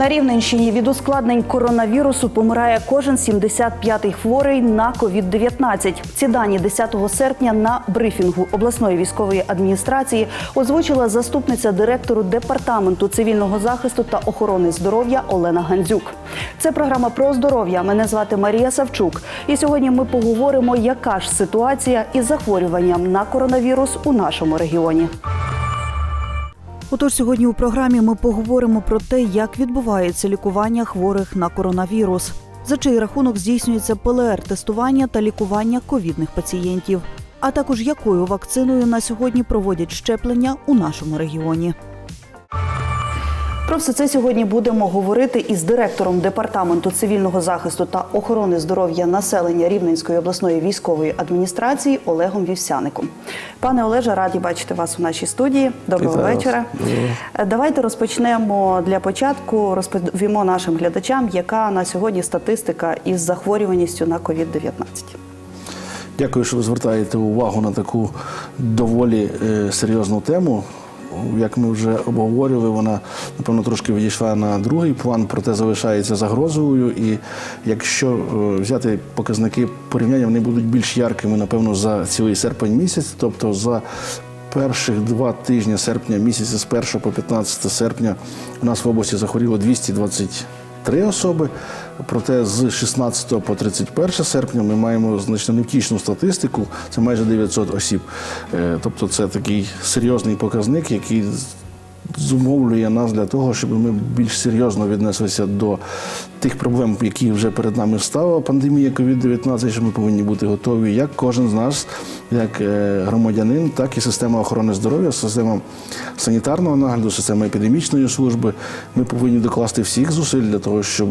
На Рівненщині від ускладнень коронавірусу помирає кожен 75-й хворий на COVID-19. Ці дані 10 серпня на брифінгу обласної військової адміністрації озвучила заступниця директору департаменту цивільного захисту та охорони здоров'я Олена Гандзюк. Це програма про здоров'я. Мене звати Марія Савчук. І сьогодні ми поговоримо, яка ж ситуація із захворюванням на коронавірус у нашому регіоні. Отож, сьогодні у програмі ми поговоримо про те, як відбувається лікування хворих на коронавірус, за чий рахунок здійснюється ПЛР-тестування та лікування ковідних пацієнтів, а також якою вакциною на сьогодні проводять щеплення у нашому регіоні. Про все це сьогодні будемо говорити із директором департаменту цивільного захисту та охорони здоров'я населення Рівненської обласної військової адміністрації Олегом Вівсяником. Пане Олеже, раді бачити вас у нашій студії. Доброго Вітаю вечора. Е, Давайте розпочнемо для початку. Розповімо нашим глядачам, яка на сьогодні статистика із захворюваністю на COVID-19. Дякую, що ви звертаєте увагу на таку доволі е, серйозну тему. Як ми вже обговорювали, вона напевно трошки відійшла на другий план, проте залишається загрозою. І якщо е, взяти показники порівняння, вони будуть більш яркими, напевно, за цілий серпень місяць, тобто за перших два тижні серпня місяця з 1 по 15 серпня у нас в області захворіло 220 три особи. Проте з 16 по 31 серпня ми маємо значно невтішну статистику. Це майже 900 осіб. Е, Тобто це такий серйозний показник, який зумовлює нас для того, щоб ми більш серйозно віднеслися до тих проблем, які вже перед нами стала пандемія COVID-19, що ми повинні бути готові, як кожен з нас, як е, громадянин, так і система охорони здоров'я, система санітарного нагляду, система епідемічної служби. Ми повинні докласти всіх зусиль для того, щоб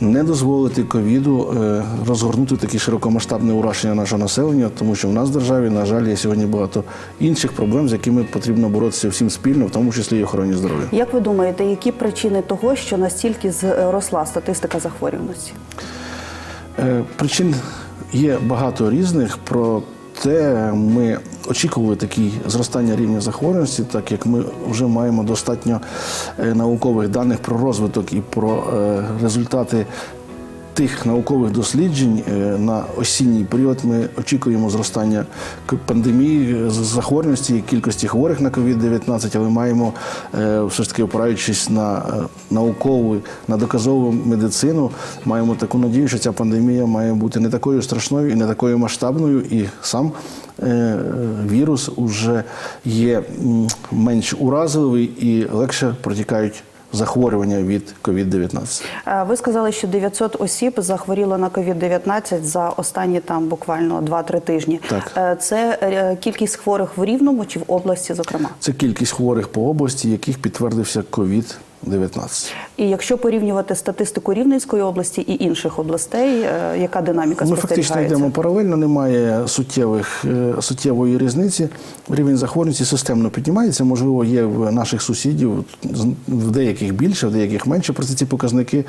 не дозволити ковіду е, розгорнути такі широкомасштабне ураження нашого населення, тому що в нас в державі, на жаль, є сьогодні багато інших проблем, з якими потрібно боротися всім спільно, в тому числі і охороні здоров'я. Як ви думаєте, які причини того, що настільки зросла статистика захворюваності? Е, Причин є багато різних, проте ми очікували такі зростання рівня захворюваності, так як ми вже маємо достатньо е, наукових даних про розвиток і про е, результати. Тих наукових досліджень е, на осінній період ми очікуємо зростання пандемії, е, з- захворюваності кількості хворих на COVID-19, але маємо е, все ж таки опираючись на наукову, на доказову медицину, маємо таку надію, що ця пандемія має бути не такою страшною і не такою масштабною, і сам вірус уже є менш уразливий і легше протікають захворювання від COVID-19. Е, Ви сказали, що 900 осіб захворіло на COVID-19 за останні там буквально 2-3 тижні. Так. Е, Це е, кількість хворих в Рівному чи в області, зокрема. Це кількість хворих по області, яких підтвердився COVID-19. І якщо порівнювати статистику Рівненської області і інших областей, е, яка динаміка Ми фактично йдемо паралельно, немає суттєвих, е, суттєвої різниці. Рівень захворюваності системно піднімається. Можливо, є в наших сусідів в деяких більше, в деяких менше. Проте ці показники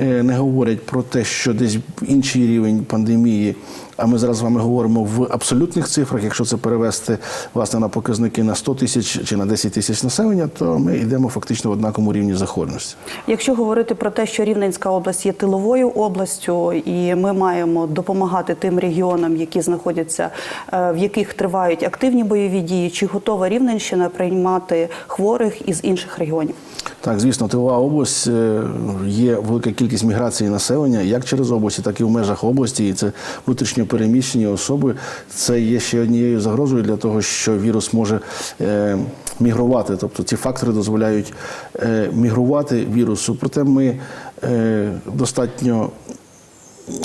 е, не говорять про те, що десь інший рівень пандемії. А ми зараз з вами говоримо в абсолютних цифрах. Якщо це перевести власне на показники на 100 тисяч чи на 10 тисяч населення, то ми йдемо фактично в однаковому рівні захворюваності. Якщо говорити про те, що Рівненська область є тиловою областю, і ми маємо допомагати тим регіонам, які знаходяться, е, в яких тривають активні бойові дії, чи готова Рівненщина приймати хворих із інших регіонів? Так, звісно, тилова область е, є велика кількість міграції населення як через області, так і в межах області. І це внутрішньо переміщені особи. Це є ще однією загрозою для того, що вірус може е, мігрувати. Тобто ці фактори дозволяють е, мігрувати вірусу. Проте ми е, достатньо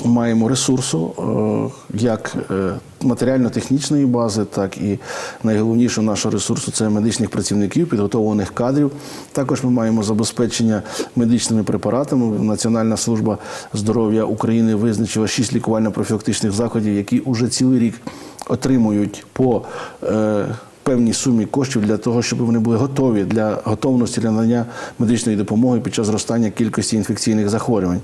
маємо ресурсу е, як е, матеріально-технічної бази, так і найголовнішого нашого ресурсу це медичних працівників, підготовлених кадрів. Також ми маємо забезпечення медичними препаратами. Національна служба здоров'я України визначила шість лікувально-профілактичних заходів, які уже цілий рік отримують по е, певній сумі коштів для того, щоб вони були готові для готовності для надання медичної допомоги під час зростання кількості інфекційних захворювань.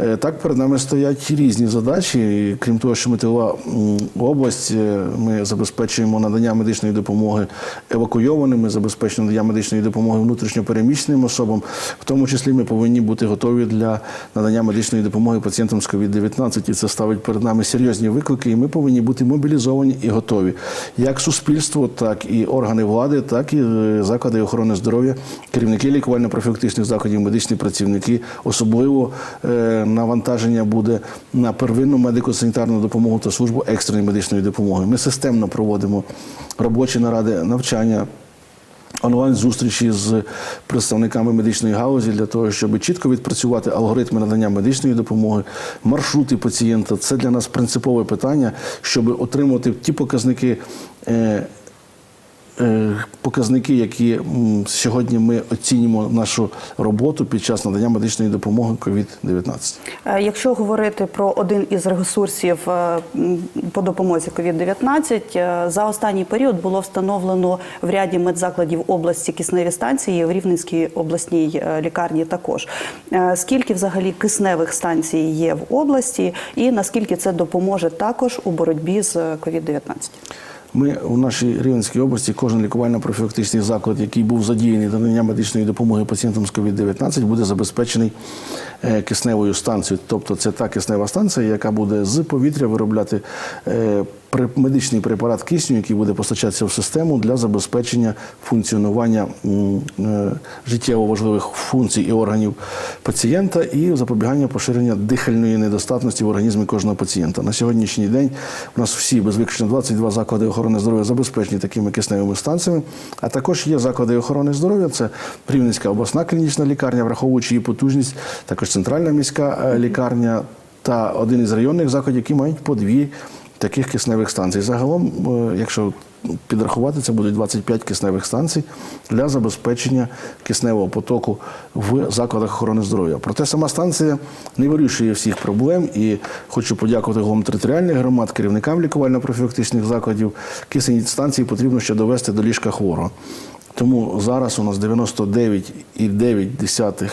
Е, Так перед нами стоять різні задачі. Крім того, що ми область, е, ми забезпечуємо надання медичної допомоги евакуйованим, ми забезпечуємо надання медичної допомоги внутрішньопереміщеним особам. В тому числі ми повинні бути готові для надання медичної допомоги пацієнтам з COVID-19. І це ставить перед нами серйозні виклики, і ми повинні бути мобілізовані і готові. Як суспільство, так і органи влади, так і е, заклади охорони здоров'я, керівники лікувально-профілактичних закладів, медичні працівники. Особливо е, навантаження буде на первинну медико-санітарну допомогу та службу екстреної медичної допомоги. Ми системно проводимо робочі наради, навчання онлайн-зустрічі з представниками медичної галузі для того, щоб чітко відпрацювати алгоритми надання медичної допомоги, маршрути пацієнта. Це для нас принципове питання, щоб отримувати ті показники. Е, Показники, які сьогодні ми оцінюємо нашу роботу під час надання медичної допомоги COVID-19. Е, Якщо говорити про один із ресурсів е, по допомозі COVID-19, е, за останній період було встановлено в ряді медзакладів області кисневі станції, в Рівненській обласній лікарні також. Скільки взагалі кисневих станцій є в області, і наскільки це допоможе також у боротьбі з е, COVID-19? Ми у нашій Рівненській області кожен лікувально-профілактичний заклад, який був задіяний до надання медичної допомоги пацієнтам з COVID-19, буде забезпечений е, кисневою станцією. Тобто це та киснева станція, яка буде з повітря виробляти е, медичний препарат кисню, який буде постачатися в систему для забезпечення функціонування е, життєво важливих функцій і органів пацієнта і запобігання поширення дихальної недостатності в організмі кожного пацієнта. На сьогоднішній день у нас всі без виключення 22 заклади охорони здоров'я забезпечені такими кисневими станціями. А також є заклади охорони здоров'я. Це Рівненська обласна клінічна лікарня, враховуючи її потужність, також центральна міська е, лікарня та один із районних закладів, які мають по дві таких кисневих станцій. Загалом, е, якщо підрахувати, це будуть 25 кисневих станцій для забезпечення кисневого потоку в закладах охорони здоров'я. Проте сама станція не вирішує всіх проблем і хочу подякувати головам територіальних громад, керівникам лікувально-профілактичних закладів. Кисень станції потрібно ще довести до ліжка хворого. Тому зараз у нас 99,9%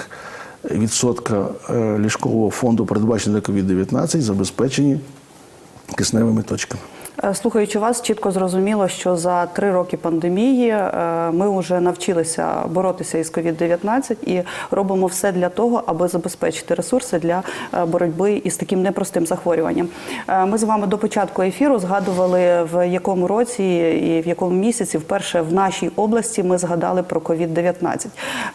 відсотка е, ліжкового фонду, передбаченого для COVID-19, забезпечені кисневими точками. Е, Слухаючи вас, чітко зрозуміло, що за три роки пандемії е, ми вже навчилися боротися із COVID-19 і робимо все для того, аби забезпечити ресурси для е, боротьби із таким непростим захворюванням. Ми з вами до початку ефіру згадували, в якому році і в якому місяці вперше в нашій області ми згадали про COVID-19.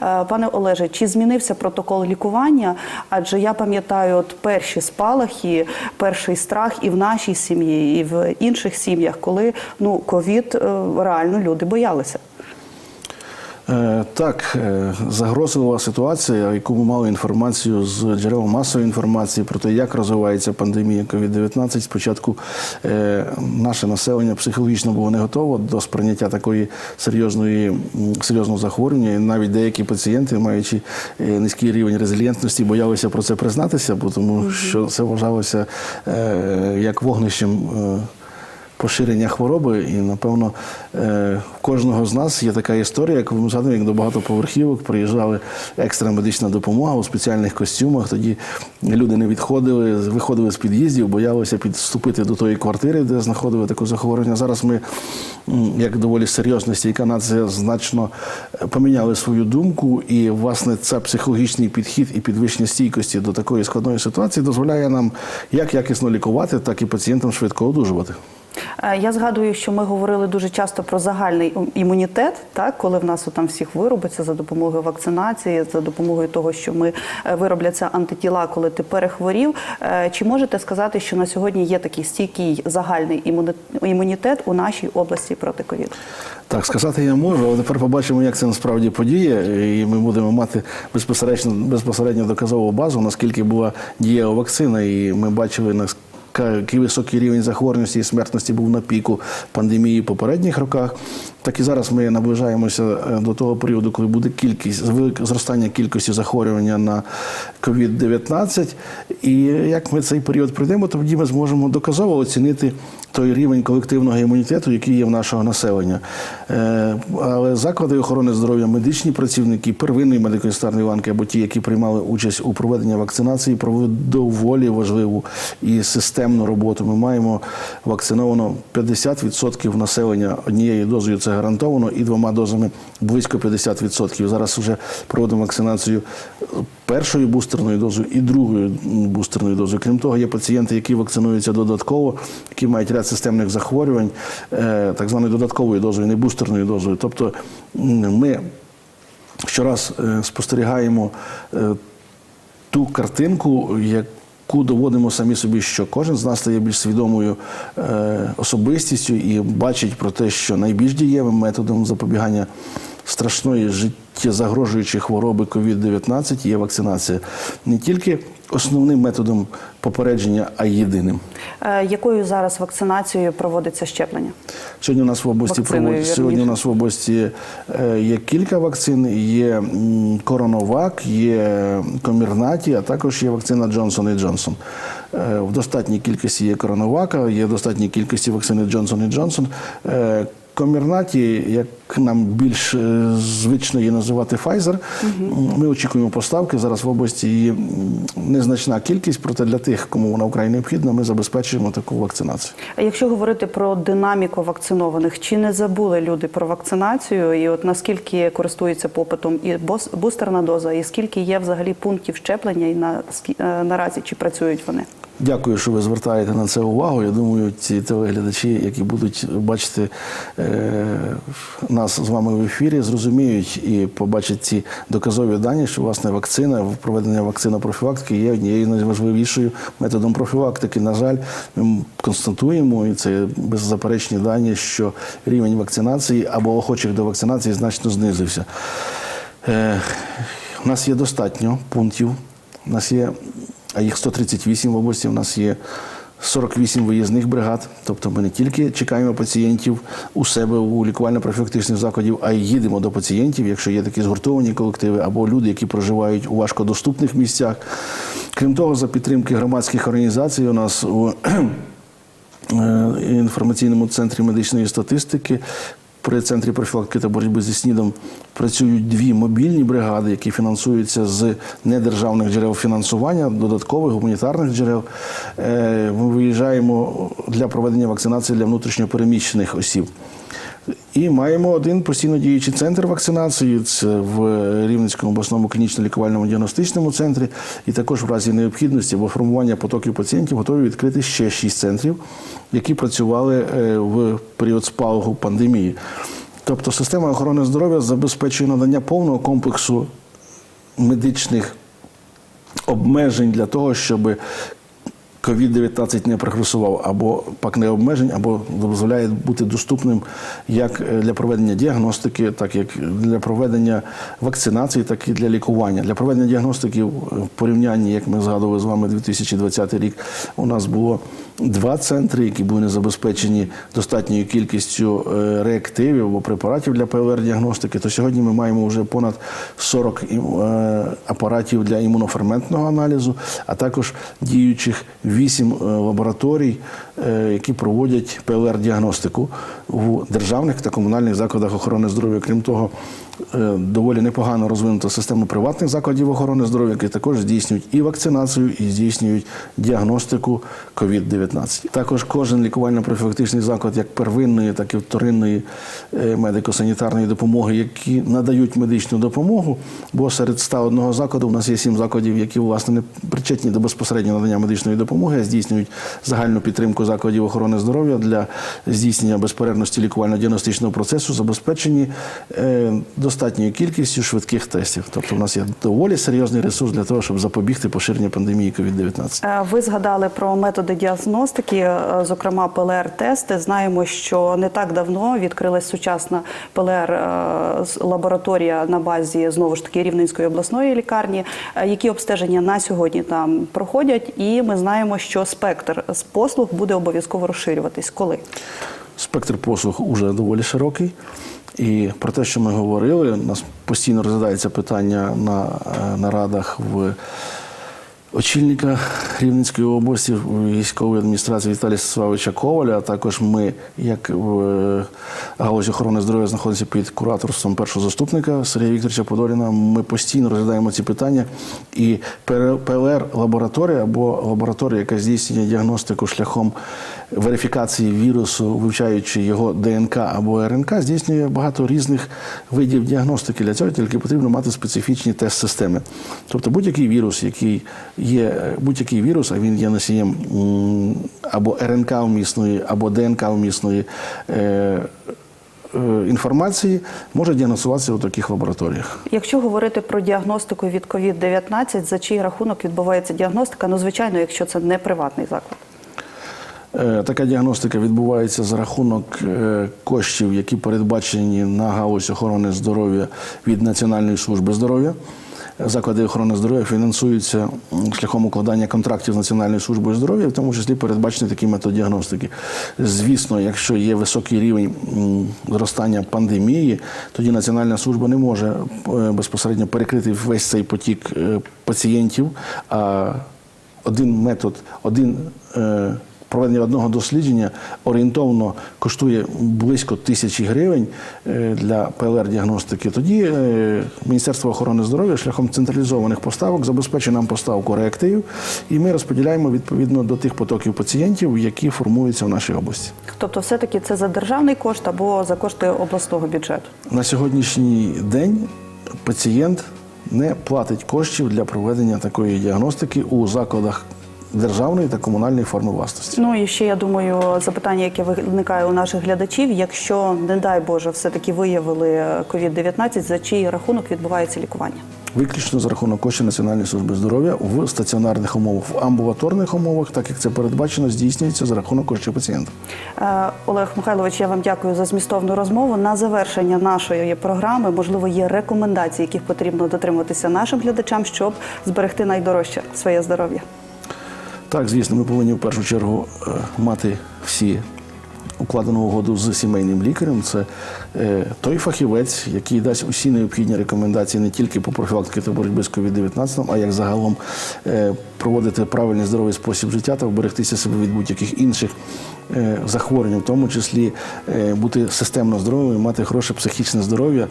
Е, Пане Олеже, чи змінився протокол лікування? Адже я пам'ятаю, от перші спалахи, перший страх і в нашій сім'ї, і в інших сім'ях, коли ну ковід е, реально люди боялися. Е, Так, е, загрозлива ситуація, яку ми мали інформацію з джерел масової інформації про те, як розвивається пандемія COVID-19. Спочатку наше населення психологічно було не готово до сприйняття такої серйозної серйозного захворювання. І навіть деякі пацієнти, маючи низький рівень резильєнтності, боялися про це признатися, бо тому що це вважалося як вогнищем. Е, поширення хвороби, і напевно е, в кожного з нас є така історія, як ми згадуємо, як до багатоповерхівок приїжджали екстрена медична допомога у спеціальних костюмах. Тоді люди не відходили, виходили з під'їздів, боялися підступити до тої квартири, де знаходили таке захворювання. Зараз ми, як доволі серйозна стійка нація, значно е, поміняли свою думку, і власне це психологічний підхід і підвищення стійкості до такої складної ситуації дозволяє нам як якісно лікувати, так і пацієнтам швидко одужувати. Е, Я згадую, що ми говорили дуже часто про загальний імунітет, так коли в нас там всіх виробиться за допомогою вакцинації, за допомогою того, що ми е, виробляться антитіла, коли ти перехворів. Е, Чи можете сказати, що на сьогодні є такий стійкий загальний імунітет у нашій області проти ковіду? Так, сказати я можу, але тепер побачимо, як це насправді подіє, і ми будемо мати безпосередньо безпосередньо доказову базу, наскільки була дієва вакцина, і ми бачили яка, який високий рівень захворюваності і смертності був на піку пандемії в попередніх роках, так і зараз ми наближаємося е, до того періоду, коли буде кількість зростання кількості захворювання на COVID-19. І як ми цей період пройдемо, тоді ми зможемо доказово оцінити той рівень колективного імунітету, який є в нашого населення. Е, Але заклади охорони здоров'я, медичні працівники, первинної медико-санітарної ланки або ті, які приймали участь у проведенні вакцинації, проводять доволі важливу і системну роботу. Ми маємо вакциновано 50% населення однією дозою, це гарантовано, і двома дозами близько 50%. Зараз вже проводимо вакцинацію першою бустерною дозою і другою бустерною дозою. Крім того, є пацієнти, які вакцинуються додатково, які мають ряд системних захворювань, е, так званою додатковою дозою, не бустерною дозою. Тобто ми щораз е, спостерігаємо е, ту картинку, яку доводимо самі собі, що кожен з нас стає більш свідомою е, особистістю і бачить про те, що найбільш дієвим методом запобігання страшної життєзагрожуючої хвороби COVID-19 є вакцинація. Не тільки основним методом попередження, а й єдиним. Е, Якою зараз вакцинацією проводиться щеплення? Сьогодні у нас в області проводять сьогодні. У нас в області е, є кілька вакцин. Є Коронавак, є Комірнаті, а також є вакцина Джонсон і Джонсон. Е, В достатній кількості є Коронавака, є в достатній кількості вакцини Джонсон і Джонсон. Комірнаті, як нам більш е, звично її називати Pfizer, ми очікуємо поставки. Зараз в області її незначна кількість, проте для тих, кому вона вкрай необхідна, ми забезпечуємо таку вакцинацію. А Якщо говорити про динаміку вакцинованих, чи не забули люди про вакцинацію? І от наскільки користується попитом і бустерна доза, і скільки є взагалі пунктів щеплення, і на е, наразі чи працюють вони? Дякую, що ви звертаєте на це увагу. Я думаю, ці телеглядачі, які будуть бачити е, нас з вами в ефірі, зрозуміють і побачать ці доказові дані, що власне вакцина, проведення вакцинопрофілактики є однією найважливішою методом профілактики. На жаль, ми констатуємо, і це беззаперечні дані, що рівень вакцинації або охочих до вакцинації значно знизився. Е, у нас є достатньо пунктів. У нас є, а їх 138 в області. У нас є 48 виїзних бригад. Тобто ми не тільки чекаємо пацієнтів у себе у лікувально-профілактичних закладів, а й їдемо до пацієнтів, якщо є такі згуртовані колективи або люди, які проживають у важкодоступних місцях. Крім того, за підтримки громадських організацій у нас у е, інформаційному центрі медичної статистики. При центрі профілактики та боротьби зі СНІДом працюють дві мобільні бригади, які фінансуються з недержавних джерел фінансування, додаткових гуманітарних джерел. Е, Ми виїжджаємо для проведення вакцинації для внутрішньопереміщених осіб. І маємо один постійно діючий центр вакцинації. Це в Рівненському обласному клінічно-лікувальному діагностичному центрі. І також в разі необхідності або формування потоків пацієнтів готові відкрити ще шість центрів, які працювали е, в період спалаху пандемії. Тобто система охорони здоров'я забезпечує надання повного комплексу медичних обмежень для того, щоб COVID-19 не прогресував або пак не обмежень, або дозволяє бути доступним як для проведення діагностики, так як для проведення вакцинації, так і для лікування. Для проведення діагностики в порівнянні, як ми згадували з вами, 2020 рік у нас було два центри, які були забезпечені достатньою кількістю е, реактивів або препаратів для ПЛР-діагностики. То сьогодні ми маємо вже понад 40 е, апаратів для імуноферментного аналізу, а також діючих 8 е, лабораторій, е, які проводять ПЛР-діагностику у державних та комунальних закладах охорони здоров'я. Крім того, доволі непогано розвинута система приватних закладів охорони здоров'я, які також здійснюють і вакцинацію, і здійснюють діагностику COVID-19. Також кожен лікувально-профілактичний заклад, як первинної, так і вторинної е, медико-санітарної допомоги, які надають медичну допомогу. Бо серед 101 закладу у нас є 7 закладів, які власне не причетні до безпосереднього надання медичної допомоги, а здійснюють загальну підтримку закладів охорони здоров'я для здійснення безперервності лікувально-діагностичного процесу, забезпечені е, достатньою кількістю швидких тестів. Тобто, у нас є доволі серйозний ресурс для того, щоб запобігти поширенню пандемії COVID-19. Е, Ви згадали про методи діагностики, е, зокрема ПЛР-тести. Знаємо, що не так давно відкрилась сучасна ПЛР-лабораторія на базі знову ж таки Рівненської обласної лікарні. Е, Які обстеження на сьогодні там проходять, і ми знаємо, що спектр з послуг буде обов'язково розширюватись. Коли? Спектр послуг уже доволі широкий. І про те, що ми говорили, у нас постійно розглядається питання на е, нарадах в очільника Рівненської області військової адміністрації Віталія Сесвавича Коваля. А також ми, як в е, галузі охорони здоров'я, знаходимося під кураторством першого заступника Сергія Вікторовича Подоліна. Ми постійно розглядаємо ці питання. І ПЛР-лабораторія або лабораторія, яка здійснює діагностику шляхом верифікації вірусу, вивчаючи його ДНК або РНК, здійснює багато різних видів діагностики. Для цього тільки потрібно мати специфічні тест-системи. Тобто будь-який вірус, який є будь-який вірус, а він є носієм або РНК вмісної, або ДНК вмісної. Е, е, Інформації може діагностуватися у таких лабораторіях. Якщо говорити про діагностику від COVID-19, за чий рахунок відбувається діагностика? Ну, звичайно, якщо це не приватний заклад. Е, Така діагностика відбувається за рахунок е, коштів, які передбачені на галузь охорони здоров'я від Національної служби здоров'я. Заклади охорони здоров'я фінансуються шляхом укладання контрактів з Національною службою здоров'я, в тому числі передбачений такий метод діагностики. Звісно, якщо є високий рівень зростання пандемії, тоді Національна служба не може е, безпосередньо перекрити весь цей потік пацієнтів. А один метод, один проведення одного дослідження орієнтовно коштує близько тисячі гривень е, для ПЛР-діагностики. Тоді е, Міністерство охорони здоров'я шляхом централізованих поставок забезпечує нам поставку реактивів, і ми розподіляємо відповідно до тих потоків пацієнтів, які формуються в нашій області. Тобто, все-таки це за державний кошт або за кошти обласного бюджету. На сьогоднішній день пацієнт не платить коштів для проведення такої діагностики у закладах державної та комунальної форми власності. Ну і ще я думаю, запитання, яке виникає у наших глядачів: якщо, не дай Боже, все-таки виявили COVID-19, за чий рахунок відбувається лікування? Виключно за рахунок коштів Національної служби здоров'я в стаціонарних умовах, в амбулаторних умовах, так як це передбачено, здійснюється за рахунок коштів пацієнта. Е, Олег Михайлович, я вам дякую за змістовну розмову. На завершення нашої програми, можливо, є рекомендації, яких потрібно дотримуватися нашим глядачам, щоб зберегти найдорожче своє здоров'я. Так, звісно, ми повинні в першу чергу е, мати всі укладену угоду з сімейним лікарем. Це е, той фахівець, який дасть усі необхідні рекомендації не тільки по профілактиці та боротьбі з COVID-19, а як загалом е, проводити правильний здоровий спосіб життя та вберегтися себе від будь-яких інших е, захворювань, в тому числі бути системно здоровим мати хороше психічне здоров'я,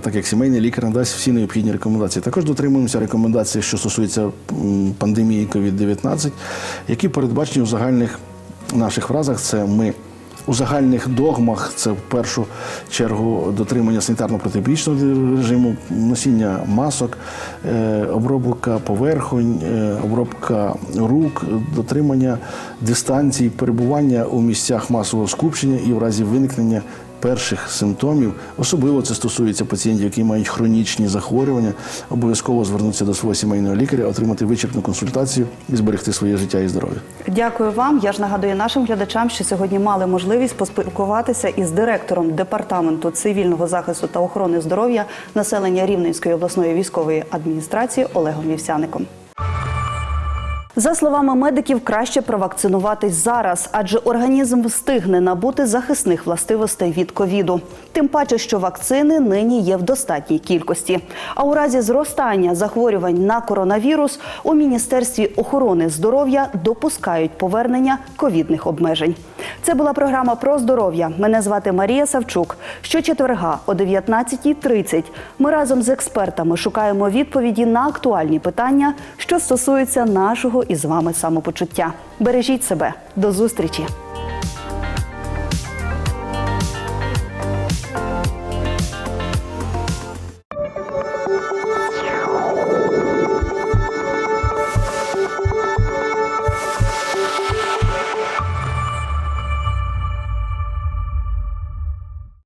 так як сімейний лікар надасть всі необхідні рекомендації. Також дотримуємося рекомендацій, що стосуються м, пандемії COVID-19, які передбачені у загальних наших фразах. Це ми. У загальних догмах це в першу чергу дотримання санітарно-протипічного режиму, носіння масок, е, обробка поверхонь, е, обробка рук, дотримання дистанцій, перебування у місцях масового скупчення і в разі виникнення перших симптомів, особливо це стосується пацієнтів, які мають хронічні захворювання, обов'язково звернутися до свого сімейного лікаря, отримати вичерпну консультацію і зберегти своє життя і здоров'я. Дякую вам. Я ж нагадую нашим глядачам, що сьогодні мали можливість поспілкуватися із директором департаменту цивільного захисту та охорони здоров'я населення Рівненської обласної військової адміністрації Олегом Вівсяником. За словами медиків, краще провакцинуватись зараз, адже організм встигне набути захисних властивостей від ковіду. Тим паче, що вакцини нині є в достатній кількості. А у разі зростання захворювань на коронавірус у міністерстві охорони здоров'я допускають повернення ковідних обмежень. Це була програма про здоров'я. Мене звати Марія Савчук. Щочетверга о 19.30 ми разом з експертами шукаємо відповіді на актуальні питання, що стосуються нашого із вами самопочуття. Бережіть себе. До зустрічі!